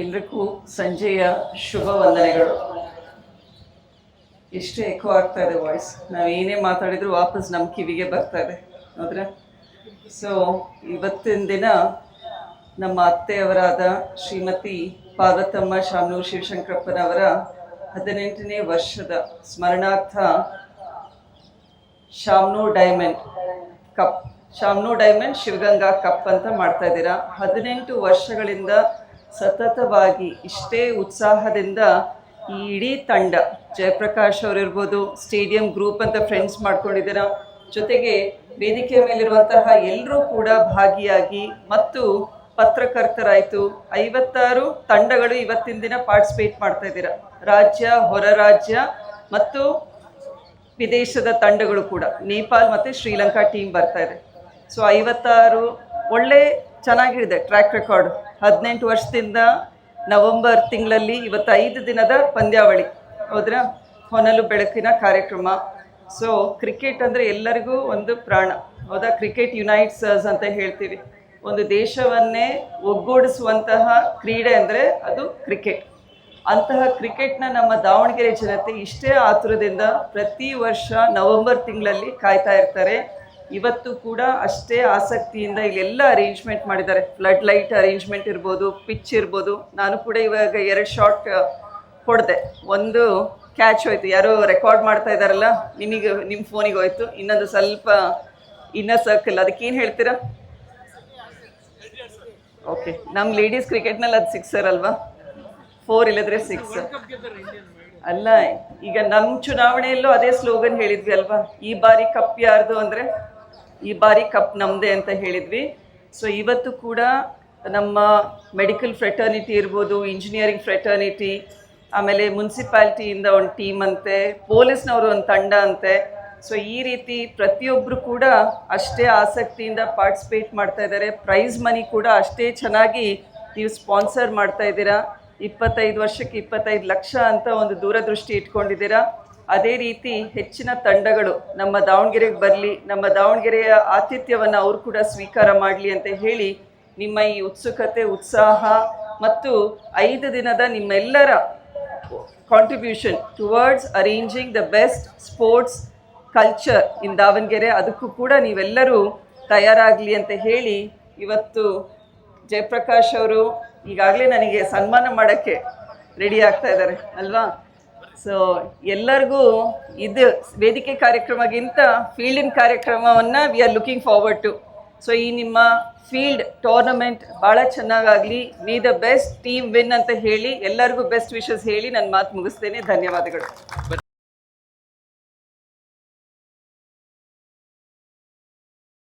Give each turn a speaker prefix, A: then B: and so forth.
A: ಎಲ್ರಿಗೂ ಸಂಜೆಯ ಶುಭ ವಂದನೆಗಳು. ಎಷ್ಟು ಎಕೋ ಆಗ್ತಾ ಇದೆ ವಾಯ್ಸ್ ನಾವು ಏನೇ ಮಾತಾಡಿದ್ರು ವಾಪಸ್ ನಮ್ಮ ಕಿವಿಗೆ ಬರ್ತಾ ಇದೆ. ಹೌದ್ರ? ಸೊ ಇವತ್ತಿನ ದಿನ ನಮ್ಮ ಅತ್ತೆಯವರಾದ ಶ್ರೀಮತಿ ಪಾರ್ವತಮ್ಮ ಶಾಮನೂರ್ ಶಿವಶಂಕರಪ್ಪನವರ ಹದಿನೆಂಟನೇ ವರ್ಷದ ಸ್ಮರಣಾರ್ಥ Shamanur diamond cup. Shamanur diamond Shivaganga cup ಅಂತ ಮಾಡ್ತಾ ಇದ್ದೀರಾ. ಹದಿನೆಂಟು ವರ್ಷಗಳಿಂದ ಸತತವಾಗಿ ಇಷ್ಟೇ ಉತ್ಸಾಹದಿಂದ ಈ ಇಡೀ ತಂಡ, ಜಯಪ್ರಕಾಶ್ ಅವರಿರ್ಬೋದು, ಸ್ಟೇಡಿಯಂ ಗ್ರೂಪ್ ಅಂತ ಫ್ರೆಂಡ್ಸ್ ಮಾಡ್ಕೊಂಡಿದ್ದೀರ? ಜೊತೆಗೆ ವೇದಿಕೆ ಮೇಲಿರುವಂತಹ ಎಲ್ಲರೂ ಕೂಡ ಭಾಗಿಯಾಗಿ ಮತ್ತು ಪತ್ರಕರ್ತರಾಯಿತು. ಐವತ್ತಾರು ತಂಡಗಳು ಇವತ್ತಿನ ದಿನ ಪಾರ್ಟಿಸಿಪೇಟ್ ಮಾಡ್ತಾ ಇದ್ದೀರ? ರಾಜ್ಯ, ಹೊರ ರಾಜ್ಯ ಮತ್ತು ವಿದೇಶದ ತಂಡಗಳು ಕೂಡ. ನೇಪಾಲ್ ಮತ್ತು ಶ್ರೀಲಂಕಾ ಟೀಮ್ ಬರ್ತಾ ಇದೆ. ಸೊ ಐವತ್ತಾರು ಒಳ್ಳೆ ಚೆನ್ನಾಗಿದೆ ಟ್ರ್ಯಾಕ್ ರೆಕಾರ್ಡ್ ಹದಿನೆಂಟು ವರ್ಷದಿಂದ ನವೆಂಬರ್ ತಿಂಗಳಲ್ಲಿ ಇವತ್ತು ಐದು ದಿನದ ಪಂದ್ಯಾವಳಿ. ಹೌದ್ರಾ? ಹೊನಲು ಬೆಳಕಿನ ಕಾರ್ಯಕ್ರಮ. ಸೊ ಕ್ರಿಕೆಟ್ ಅಂದರೆ ಎಲ್ಲರಿಗೂ ಒಂದು ಪ್ರಾಣ. ಹೌದಾ? ಕ್ರಿಕೆಟ್ ಯುನೈಟ್ಸ್ ಅಂತ ಹೇಳ್ತೀವಿ. ಒಂದು ದೇಶವನ್ನೇ ಒಗ್ಗೂಡಿಸುವಂತಹ ಕ್ರೀಡೆ ಅಂದರೆ ಅದು ಕ್ರಿಕೆಟ್ ಅಂತಹ ಕ್ರಿಕೆಟ್ನ ನಮ್ಮ ದಾವಣಗೆರೆ ಜನತೆ ಇಷ್ಟೇ ಆತುರದಿಂದ ಪ್ರತಿ ವರ್ಷ ನವೆಂಬರ್ ತಿಂಗಳಲ್ಲಿ ಕಾಯ್ತಾ ಇರ್ತಾರೆ. ಇವತ್ತು ಕೂಡ ಅಷ್ಟೇ ಆಸಕ್ತಿಯಿಂದ ಇಲ್ಲೆಲ್ಲ ಅರೇಂಜ್ಮೆಂಟ್ ಮಾಡಿದ್ದಾರೆ. ಫ್ಲಡ್ ಲೈಟ್ ಅರೇಂಜ್ಮೆಂಟ್ ಇರ್ಬೋದು ಪಿಚ್ ಇರ್ಬೋದು. ನಾನು ಕೂಡ ಇವಾಗ ಎರಡು ಶಾಟ್ ಹೊಡೆದೆ ಒಂದು ಕ್ಯಾಚ್ ಹೋಯ್ತು. ಯಾರೋ ರೆಕಾರ್ಡ್ ಮಾಡ್ತಾ ಇದ್ದಾರಲ್ಲ ನಿಮಗೆ ನಿಮ್ಮ ಫೋನಿಗೆ ಹೋಯ್ತು. ಇನ್ನೊಂದು ಸ್ವಲ್ಪ ಇನ್ನ ಸರ್ಕಲ್ ಅದಕ್ಕೇನು ಹೇಳ್ತೀರಾ? ಓಕೆ ನಮ್ಮ ಲೇಡೀಸ್ ಕ್ರಿಕೆಟ್ನಲ್ಲಿ ಅದು ಸಿಕ್ಸರ್ ಅಲ್ವಾ? ಫೋರ್ ಇಲ್ಲದ್ರೆ ಸಿಕ್ಸ್ ಅಲ್ಲ, ಈಗ ನಮ್ಮ ಚುನಾವಣೆಯಲ್ಲೂ ಅದೇ ಸ್ಲೋಗನ್ ಹೇಳಿದ್ವಿ ಅಲ್ವಾ? ಈ ಬಾರಿ ಕಪ್ ಯಾರ್ದು ಅಂದರೆ ಈ ಬಾರಿ ಕಪ್ ನಮ್ಮದೇ ಅಂತ ಹೇಳಿದ್ವಿ. ಸೊ ಇವತ್ತು ಕೂಡ ನಮ್ಮ ಮೆಡಿಕಲ್ ಫ್ರೆಟರ್ನಿಟಿ ಇರ್ಬೋದು ಇಂಜಿನಿಯರಿಂಗ್ ಫ್ರೆಟರ್ನಿಟಿ ಆಮೇಲೆ ಮುನ್ಸಿಪಾಲ್ಟಿಯಿಂದ ಒಂದು ಟೀಮ್ ಅಂತೆ, ಪೊಲೀಸ್ನವರು ಒಂದು ತಂಡ ಅಂತೆ. ಸೊ ಈ ರೀತಿ ಪ್ರತಿಯೊಬ್ಬರು ಕೂಡ ಅಷ್ಟೇ ಆಸಕ್ತಿಯಿಂದ ಪಾರ್ಟಿಸಿಪೇಟ್ ಮಾಡ್ತಾ ಇದ್ದಾರೆ ಪ್ರೈಸ್ ಮನಿ ಕೂಡ ಅಷ್ಟೇ ಚೆನ್ನಾಗಿ ನೀವು ಸ್ಪಾನ್ಸರ್ ಮಾಡ್ತಾ ಇದ್ದೀರಾ. ಇಪ್ಪತ್ತೈದು ವರ್ಷಕ್ಕೆ ಇಪ್ಪತ್ತೈದು ಲಕ್ಷ ಅಂತ ಒಂದು ದೂರದೃಷ್ಟಿ ಇಟ್ಕೊಂಡಿದ್ದೀರಾ. ಅದೇ ರೀತಿ ಹೆಚ್ಚಿನ ತಂಡಗಳು ನಮ್ಮ ದಾವಣಗೆರೆಗೆ ಬರಲಿ, ನಮ್ಮ ದಾವಣಗೆರೆಯ ಆತಿಥ್ಯವನ್ನು ಅವರು ಕೂಡ ಸ್ವೀಕಾರ ಮಾಡಲಿ ಅಂತ ಹೇಳಿ ನಿಮ್ಮ ಈ ಉತ್ಸುಕತೆ, ಉತ್ಸಾಹ ಮತ್ತು ಐದು ದಿನದ ನಿಮ್ಮೆಲ್ಲರ contribution towards arranging the best sports culture in Davanagere, ಅದಕ್ಕೂ ಕೂಡ ನೀವೆಲ್ಲರೂ ತಯಾರಾಗಲಿ ಅಂತ ಹೇಳಿ ಇವತ್ತು ಜಯಪ್ರಕಾಶ್ ಅವರು ಈಗಾಗಲೇ ನನಗೆ ಸನ್ಮಾನ ಮಾಡೋಕ್ಕೆ ರೆಡಿ ಆಗ್ತಾ ಇದ್ದಾರೆ, ಅಲ್ವಾ? ಸೊ ಎಲ್ಲರಿಗೂ ಇದು ವೇದಿಕೆ ಕಾರ್ಯಕ್ರಮಗಿಂತ ಫೀಲ್ಡಿನ ಕಾರ್ಯಕ್ರಮವನ್ನು we are looking forward to so ಈ ನಿಮ್ಮ ಫೀಲ್ಡ್ ಟೂರ್ನಮೆಂಟ್ ಭಾಳ ಚೆನ್ನಾಗಾಗಲಿ we the best team win ಅಂತ ಹೇಳಿ, ಎಲ್ಲರಿಗೂ ಬೆಸ್ಟ್ ವಿಶಸ್ ಹೇಳಿ ನನ್ನ ಮಾತು ಮುಗಿಸ್ತೇನೆ. ಧನ್ಯವಾದಗಳು.